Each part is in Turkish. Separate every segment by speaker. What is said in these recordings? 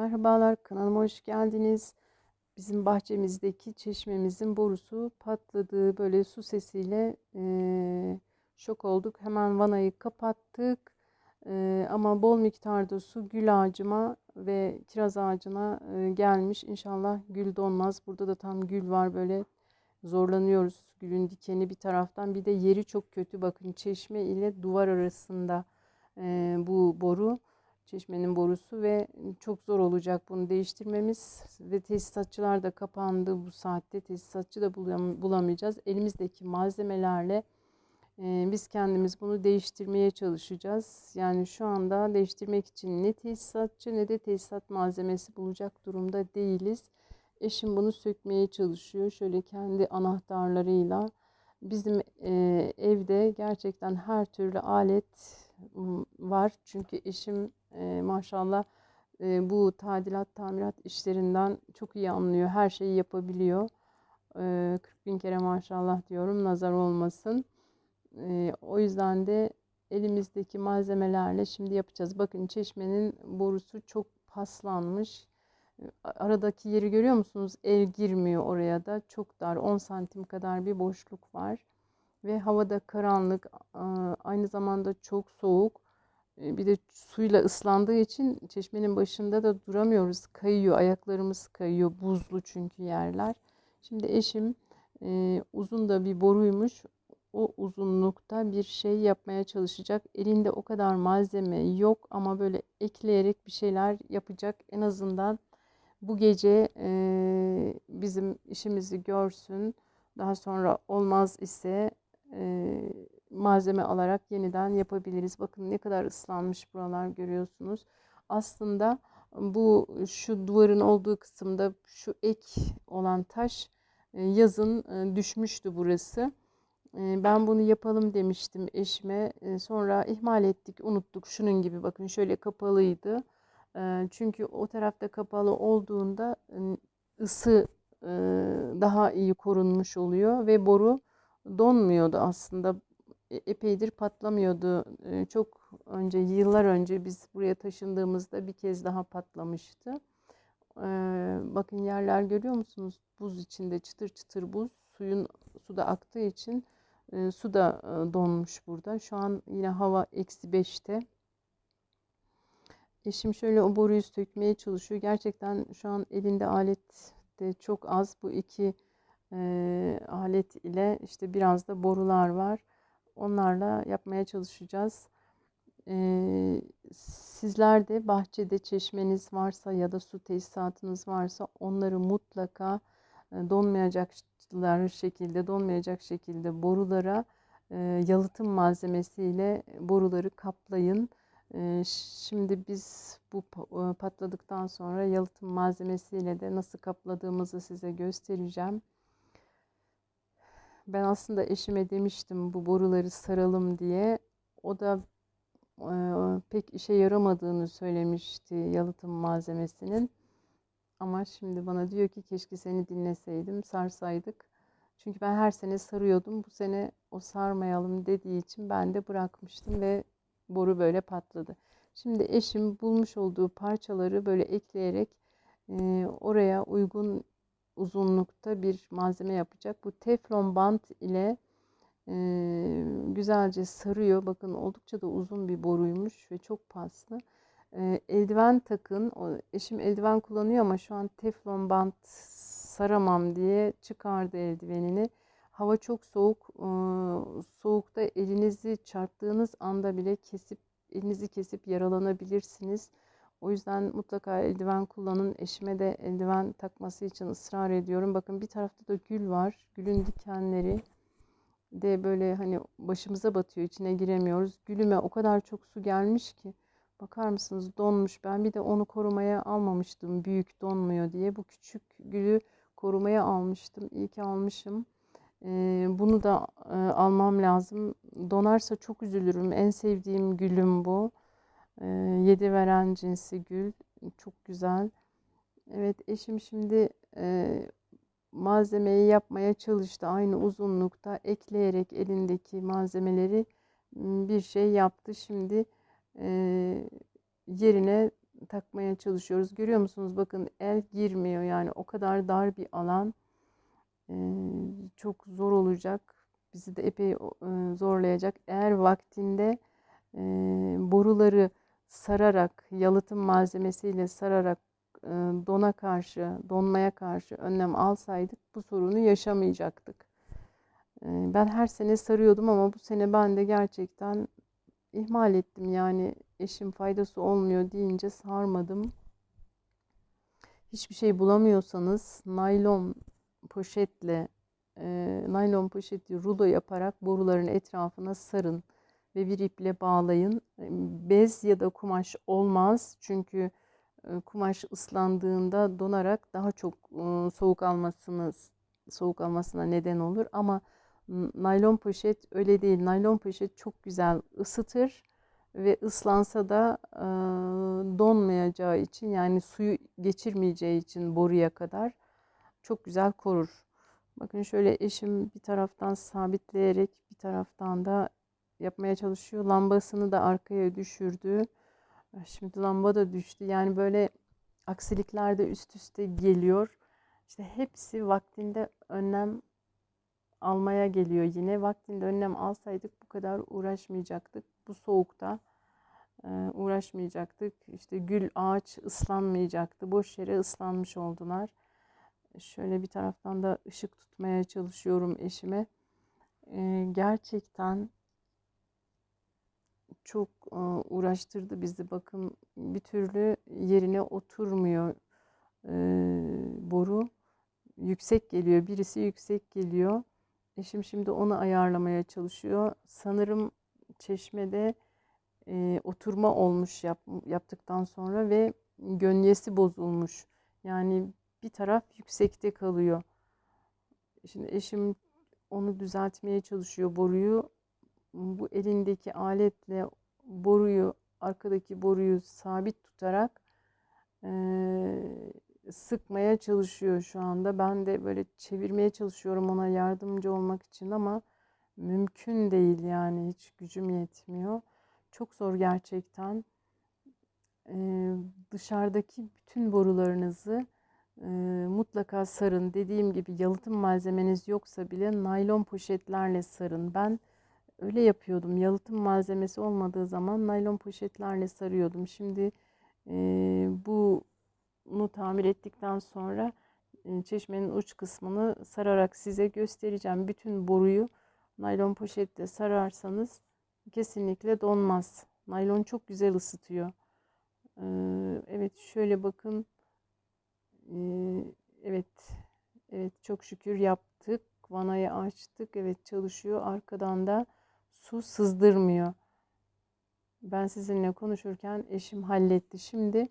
Speaker 1: Merhabalar, kanalıma hoş geldiniz. Bizim bahçemizdeki çeşmemizin borusu patladı. Böyle su sesiyle eee, şok olduk. Hemen vanayı kapattık. Eee, ama bol miktarda su gül ağacıma ve kiraz ağacına eee, gelmiş. İnşallah gül donmaz. Burada da tam gül var böyle zorlanıyoruz. Gülün dikeni bir taraftan. Bir de yeri çok kötü. Bakın çeşme ile duvar arasında eee, bu boru. Çeşmenin borusu ve çok zor olacak bunu değiştirmemiz ve tesisatçılar da kapandı bu saatte tesisatçı da bulam- bulamayacağız. Elimizdeki malzemelerle e, biz kendimiz bunu değiştirmeye çalışacağız. Yani şu anda değiştirmek için ne tesisatçı ne de tesisat malzemesi bulacak durumda değiliz. Eşim bunu sökmeye çalışıyor. Şöyle kendi anahtarlarıyla. Bizim e, evde gerçekten her türlü alet var. Çünkü eşim e, maşallah e, bu tadilat, tamirat işlerinden çok iyi anlıyor. Her şeyi yapabiliyor. E, 40 bin kere maşallah diyorum. Nazar olmasın. E, o yüzden de elimizdeki malzemelerle şimdi yapacağız. Bakın çeşmenin borusu çok paslanmış. Aradaki yeri görüyor musunuz? El girmiyor oraya da. Çok dar. 10 santim kadar bir boşluk var. Ve havada karanlık. Aynı zamanda çok soğuk. E, Bir de suyla ıslandığı için çeşmenin başında da duramıyoruz. Kayıyor, ayaklarımız kayıyor. Buzlu çünkü yerler. Şimdi eşim e, uzun da bir boruymuş. O uzunlukta bir şey yapmaya çalışacak. Elinde o kadar malzeme yok ama böyle ekleyerek bir şeyler yapacak. En azından bu gece e, bizim işimizi görsün. Daha sonra olmaz ise e, malzeme alarak yeniden yapabiliriz. Bakın ne kadar ıslanmış buralar görüyorsunuz. Aslında bu şu duvarın olduğu kısımda şu ek olan taş e, yazın e, düşmüştü burası. Ben bunu yapalım demiştim eşime. Sonra ihmal ettik, unuttuk. Şunun gibi bakın şöyle kapalıydı. Çünkü o tarafta kapalı olduğunda e, ısı daha iyi korunmuş oluyor ve boru donmuyordu aslında. E- Epeydir patlamıyordu. E, Çok önce, yıllar önce biz buraya taşındığımızda bir kez daha patlamıştı. E, Bakın yerler görüyor musunuz? Buz içinde çıtır çıtır buz. Suyun suda aktığı için su da donmuş burada. Şu an yine hava eksi beşte. Eşim şöyle o boruyu sökmeye çalışıyor. Gerçekten şu an elinde alet de çok az. Bu iki e, alet ile işte biraz da borular var. Onlarla yapmaya çalışacağız. E, sizler de bahçede çeşmeniz varsa ya da su tesisatınız varsa onları mutlaka e, donmayacaklar şekilde, donmayacak şekilde borulara e, yalıtım malzemesiyle boruları kaplayın. Ee, Şimdi biz bu e, patladıktan sonra yalıtım malzemesiyle de nasıl kapladığımızı size göstereceğim. Ben aslında eşime demiştim bu boruları saralım diye. O da e, pek işe yaramadığını söylemişti yalıtım malzemesinin. Ama şimdi bana diyor ki keşke seni dinleseydim, sarsaydık. Çünkü ben her sene sarıyordum. Bu sene o sarmayalım dediği için ben de bırakmıştım ve boru böyle patladı. Şimdi eşim bulmuş olduğu parçaları böyle ekleyerek e, oraya uygun uzunlukta bir malzeme yapacak. Bu teflon bant ile e, güzelce sarıyor. Bakın oldukça da uzun bir boruymuş ve çok paslı. E, eldiven takın. O, eşim eldiven kullanıyor ama şu an teflon bant saramam diye çıkardı eldivenini. Hava çok soğuk. e, soğukta elinizi çarptığınız anda bile kesip elinizi kesip yaralanabilirsiniz. O yüzden mutlaka eldiven kullanın. Eşime de eldiven takması için ısrar ediyorum. Bakın bir tarafta da gül var. Gülün dikenleri de böyle hani başımıza batıyor. içine giremiyoruz. Gülüme o kadar çok su gelmiş ki. Bakar mısınız donmuş. Ben bir de onu korumaya almamıştım. Büyük donmuyor diye. Bu küçük gülü korumaya almıştım. İyi ki almışım. Ee, bunu da e, almam lazım. Donarsa çok üzülürüm. En sevdiğim gülüm bu. Ee, yedi veren cinsi gül. Çok güzel. Evet eşim şimdi e, malzemeyi yapmaya çalıştı. Aynı uzunlukta ekleyerek elindeki malzemeleri bir şey yaptı. Şimdi e, yerine takmaya çalışıyoruz. Görüyor musunuz? Bakın el girmiyor yani o kadar dar bir alan. Ee, çok zor olacak. Bizi de epey e, zorlayacak. Eğer vaktinde e, boruları sararak, yalıtım malzemesiyle sararak dona karşı, donmaya karşı önlem alsaydık bu sorunu yaşamayacaktık. Ben her sene sarıyordum ama bu sene ben de gerçekten ihmal ettim. Yani eşim faydası olmuyor deyince sarmadım. Hiçbir şey bulamıyorsanız naylon poşetle, e, naylon poşeti rulo yaparak boruların etrafına sarın ve bir iple bağlayın. Bez ya da kumaş olmaz çünkü e, kumaş ıslandığında donarak daha çok e, soğuk almasını soğuk almasına neden olur ama naylon poşet öyle değil. Naylon poşet çok güzel ısıtır ve ıslansa da e, donmayacağı için yani suyu geçirmeyeceği için boruya kadar çok güzel korur. Bakın şöyle eşim bir taraftan sabitleyerek bir taraftan da yapmaya çalışıyor. Lambasını da arkaya düşürdü. Şimdi lamba da düştü. Yani böyle aksilikler de üst üste geliyor. İşte hepsi vaktinde önlem almaya geliyor yine. Vaktinde önlem alsaydık bu kadar uğraşmayacaktık. Bu soğukta uğraşmayacaktık. İşte gül, ağaç ıslanmayacaktı. Boş yere ıslanmış oldular. Şöyle bir taraftan da ışık tutmaya çalışıyorum eşime. Gerçekten çok uğraştırdı bizi. Bakın bir türlü yerine oturmuyor boru. Yüksek geliyor. Birisi yüksek geliyor. Eşim şimdi onu ayarlamaya çalışıyor. Sanırım çeşmede e, oturma olmuş yap, yaptıktan sonra ve gönyesi bozulmuş. Yani bir taraf yüksekte kalıyor. Şimdi eşim onu düzeltmeye çalışıyor boruyu. Bu elindeki aletle boruyu, arkadaki boruyu sabit tutarak e, sıkmaya çalışıyor şu anda. Ben de böyle çevirmeye çalışıyorum ona yardımcı olmak için ama mümkün değil yani hiç gücüm yetmiyor. Çok zor gerçekten. Ee, dışarıdaki bütün borularınızı e, mutlaka sarın. Dediğim gibi yalıtım malzemeniz yoksa bile naylon poşetlerle sarın. Ben öyle yapıyordum. Yalıtım malzemesi olmadığı zaman naylon poşetlerle sarıyordum. Şimdi e, bu bunu tamir ettikten sonra e, çeşmenin uç kısmını sararak size göstereceğim. Bütün boruyu naylon poşette sararsanız kesinlikle donmaz. Naylon çok güzel ısıtıyor. Ee, evet şöyle bakın. Ee, evet. Evet çok şükür yaptık. Vanayı açtık. Evet çalışıyor. Arkadan da su sızdırmıyor. Ben sizinle konuşurken eşim halletti. Şimdi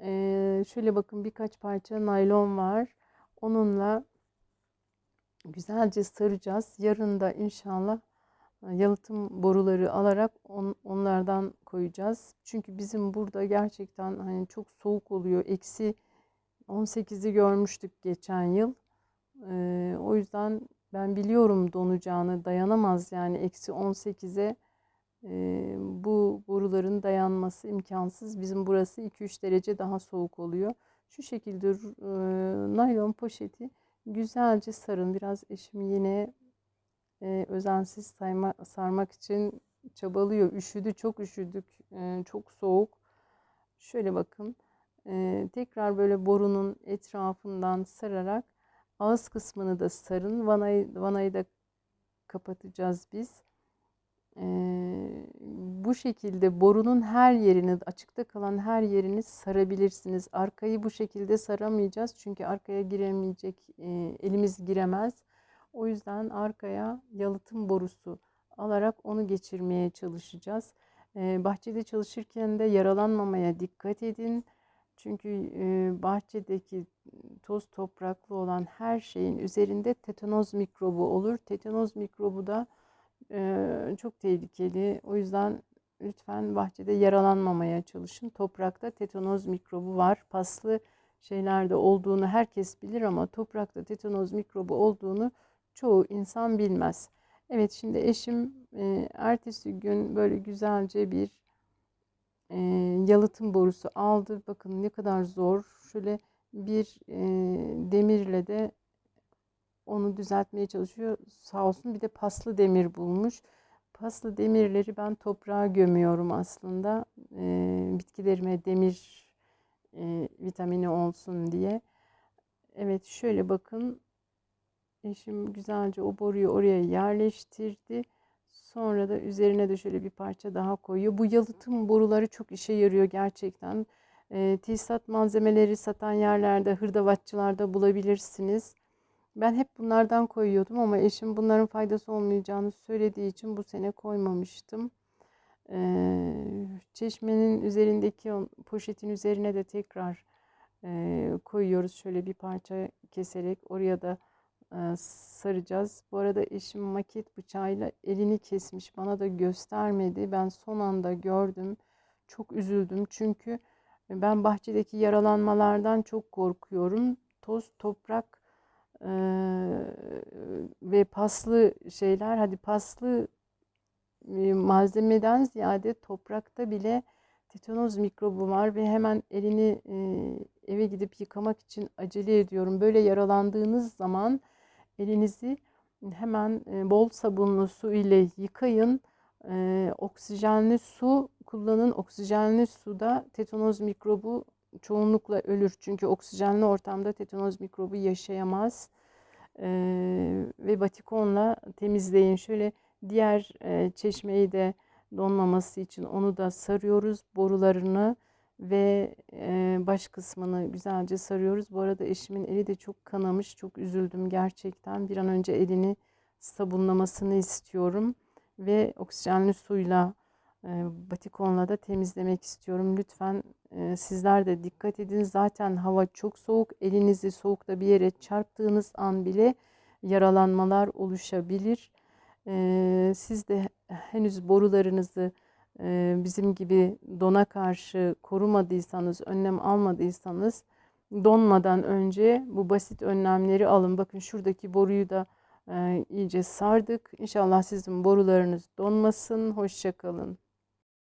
Speaker 1: ee, şöyle bakın birkaç parça naylon var. Onunla güzelce saracağız. Yarın da inşallah yalıtım boruları alarak on, onlardan koyacağız. Çünkü bizim burada gerçekten hani çok soğuk oluyor. Eksi 18'i görmüştük geçen yıl. Ee, o yüzden ben biliyorum donacağını dayanamaz yani eksi 18'e e, bu boruların dayanması imkansız. Bizim burası 2-3 derece daha soğuk oluyor. Şu şekilde e, naylon poşeti güzelce sarın. Biraz eşim yine e, özensiz sayma, sarmak için çabalıyor. Üşüdü, çok üşüdük. E, çok soğuk. Şöyle bakın. E, tekrar böyle borunun etrafından sararak ağız kısmını da sarın. Vanayı, vanayı da kapatacağız biz. Ee, bu şekilde borunun her yerini, açıkta kalan her yerini sarabilirsiniz. Arkayı bu şekilde saramayacağız çünkü arkaya giremeyecek, e, elimiz giremez. O yüzden arkaya yalıtım borusu alarak onu geçirmeye çalışacağız. Bahçede çalışırken de yaralanmamaya dikkat edin. Çünkü bahçedeki toz topraklı olan her şeyin üzerinde tetanoz mikrobu olur. Tetanoz mikrobu da çok tehlikeli. O yüzden lütfen bahçede yaralanmamaya çalışın. Toprakta tetanoz mikrobu var. Paslı şeylerde olduğunu herkes bilir ama toprakta tetanoz mikrobu olduğunu çoğu insan bilmez. Evet şimdi eşim e, ertesi gün böyle güzelce bir e, yalıtım borusu aldı. Bakın ne kadar zor. Şöyle bir e, demirle de onu düzeltmeye çalışıyor. Sağ olsun bir de paslı demir bulmuş. Paslı demirleri ben toprağa gömüyorum aslında. E, bitkilerime demir e, vitamini olsun diye. Evet şöyle bakın. Eşim güzelce o boruyu oraya yerleştirdi. Sonra da üzerine de şöyle bir parça daha koyuyor. Bu yalıtım boruları çok işe yarıyor gerçekten. E, tesisat malzemeleri satan yerlerde, hırdavatçılarda bulabilirsiniz. Ben hep bunlardan koyuyordum ama eşim bunların faydası olmayacağını söylediği için bu sene koymamıştım. Ee, çeşmenin üzerindeki poşetin üzerine de tekrar e, koyuyoruz. Şöyle bir parça keserek oraya da saracağız. Bu arada eşim maket bıçağıyla elini kesmiş. Bana da göstermedi. Ben son anda gördüm. Çok üzüldüm çünkü ben bahçedeki yaralanmalardan çok korkuyorum. Toz, toprak e, ve paslı şeyler. Hadi paslı malzemeden ziyade toprakta bile tetanoz mikrobu var ve hemen elini eve gidip yıkamak için acele ediyorum. Böyle yaralandığınız zaman elinizi hemen bol sabunlu su ile yıkayın. Oksijenli su kullanın. Oksijenli suda tetanoz mikrobu çoğunlukla ölür. Çünkü oksijenli ortamda tetanoz mikrobu yaşayamaz. Ve batikonla temizleyin. Şöyle diğer çeşmeyi de donmaması için onu da sarıyoruz. Borularını ve e, baş kısmını güzelce sarıyoruz. Bu arada eşimin eli de çok kanamış. Çok üzüldüm gerçekten. Bir an önce elini sabunlamasını istiyorum. Ve oksijenli suyla e, batikonla da temizlemek istiyorum. Lütfen e, sizler de dikkat edin. Zaten hava çok soğuk. Elinizi soğukta bir yere çarptığınız an bile yaralanmalar oluşabilir. Siz de henüz borularınızı bizim gibi dona karşı korumadıysanız, önlem almadıysanız donmadan önce bu basit önlemleri alın. Bakın şuradaki boruyu da e, iyice sardık. İnşallah sizin borularınız donmasın. Hoşçakalın.